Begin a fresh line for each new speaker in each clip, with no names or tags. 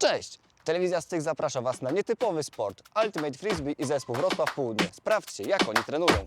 Cześć! Telewizja Styk zaprasza Was na nietypowy sport Ultimate Frisbee i zespół Wrocław Południe. Sprawdźcie, jak oni trenują.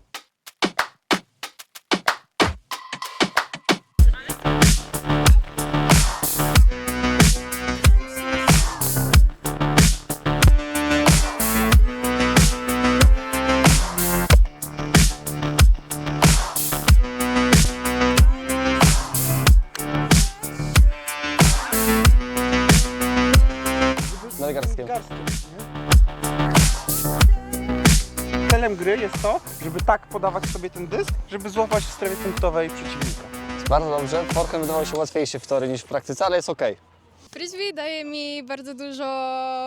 Celem gry jest to, żeby tak podawać sobie ten dysk, żeby złapać w strefie punktowej przeciwnika.
Bardzo dobrze. Forehand wydawał się łatwiejszy w teorii niż w praktyce, ale jest ok.
Frisbee daje mi bardzo dużo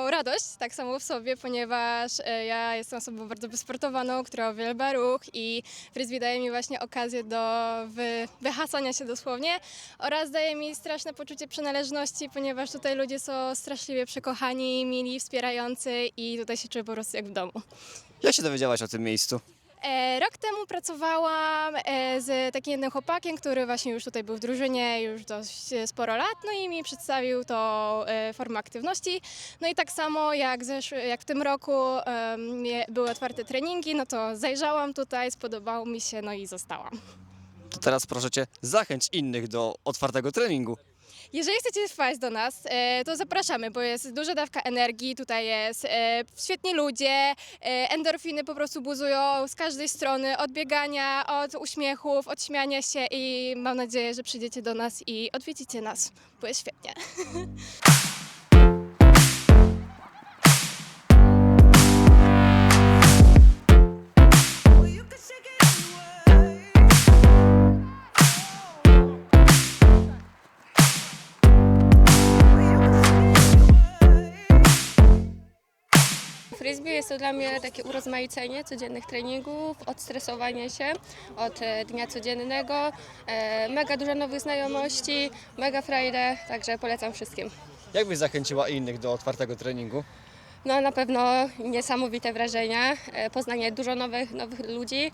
radość, tak samo w sobie, ponieważ e, ja jestem osobą bardzo wysportowaną, która uwielbia ruch i frisbee daje mi właśnie okazję do wy, wyhasania się dosłownie oraz daje mi straszne poczucie przynależności, ponieważ tutaj ludzie są straszliwie przekochani, mili, wspierający i tutaj się czuję po prostu jak w domu.
Jak się dowiedziałaś o tym miejscu?
E, Rok temu pracowałam e, z takim jednym chłopakiem, który właśnie już tutaj był w drużynie już dość e, sporo lat, no i mi przedstawił e, formę aktywności. No i tak samo jak, zesz- jak w tym roku były otwarte treningi, no to zajrzałam tutaj, spodobało mi się, no i zostałam.
To teraz proszę Cię, zachęć innych do otwartego treningu.
Jeżeli chcecie wpaść do nas, e, to zapraszamy, bo jest duża dawka energii, tutaj jest e, świetni ludzie, e, endorfiny po prostu buzują z każdej strony, od biegania, od uśmiechów, od śmiania się i mam nadzieję, że przyjdziecie do nas i odwiedzicie nas, bo jest świetnie.
Frisbee jest to dla mnie takie urozmaicenie codziennych treningów, odstresowanie się od e, dnia codziennego, e, mega dużo nowych znajomości, mega frajdę, także polecam wszystkim.
Jak byś zachęciła innych do otwartego treningu?
No na pewno niesamowite wrażenia, e, poznanie dużo nowych, nowych ludzi.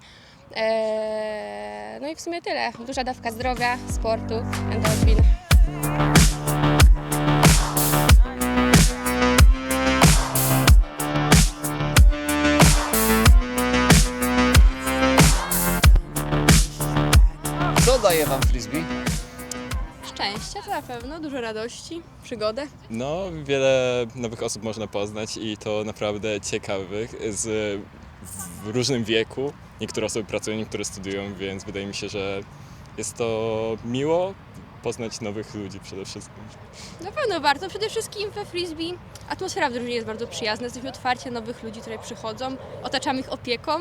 No i w sumie tyle. Duża dawka zdrowia, sportu, endorfin.
Daje Wam frisbee?
Szczęścia to na pewno, dużo radości, przygodę.
No, wiele nowych osób można poznać i to naprawdę ciekawych z w różnym wieku. Niektóre osoby pracują, niektóre studiują, więc wydaje mi się, że jest to miło poznać nowych ludzi przede wszystkim.
Na pewno warto. Przede wszystkim we frisbee atmosfera w drużynie jest bardzo przyjazna. Jesteśmy otwarci na nowych ludzi, które przychodzą, otaczamy ich opieką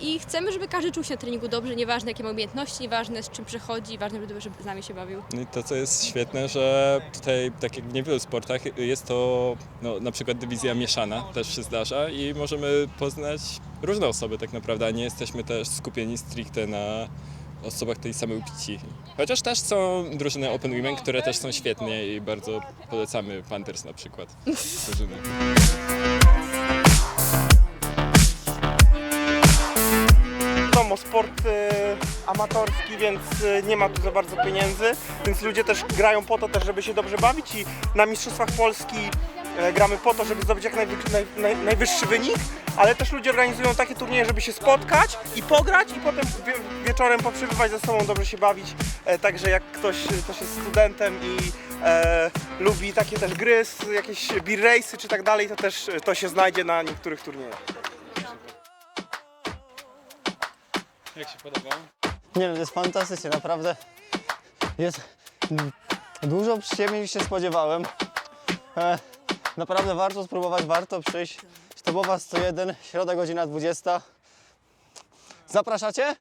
i chcemy, żeby każdy czuł się na treningu dobrze, nieważne jakie ma umiejętności, nieważne z czym przychodzi, ważne, żeby z nami się bawił.
No i to, co jest świetne, że tutaj, tak jak w niewielu sportach, jest to no, na przykład dywizja mieszana, też się zdarza i możemy poznać różne osoby tak naprawdę, a nie jesteśmy też skupieni stricte na osobach tej samej płci. Chociaż też są drużyny Open Women, które też są świetnie i bardzo polecamy Panthers na przykład. Drużyny.
Wiadomo, sport e, amatorski, więc e, nie ma tu za bardzo pieniędzy, więc ludzie też grają po to też, żeby się dobrze bawić i na Mistrzostwach Polski gramy po to, żeby zdobyć jak najwy- naj, naj, najwyższy wynik, ale też ludzie organizują takie turnieje, żeby się spotkać i pograć i potem wie, wieczorem poprzebywać ze sobą, dobrze się bawić. E, także jak ktoś e, też jest studentem i e, lubi takie też gry, jakieś beer race'y czy tak dalej, to też e, to się znajdzie na niektórych turniejach.
Jak się podobało?
Nie wiem, to jest fantastycznie, naprawdę. Jest dużo przyjemniej niż się spodziewałem. E, naprawdę warto spróbować, warto przyjść. Sztabowa 101, środa godzina 20. Zapraszacie?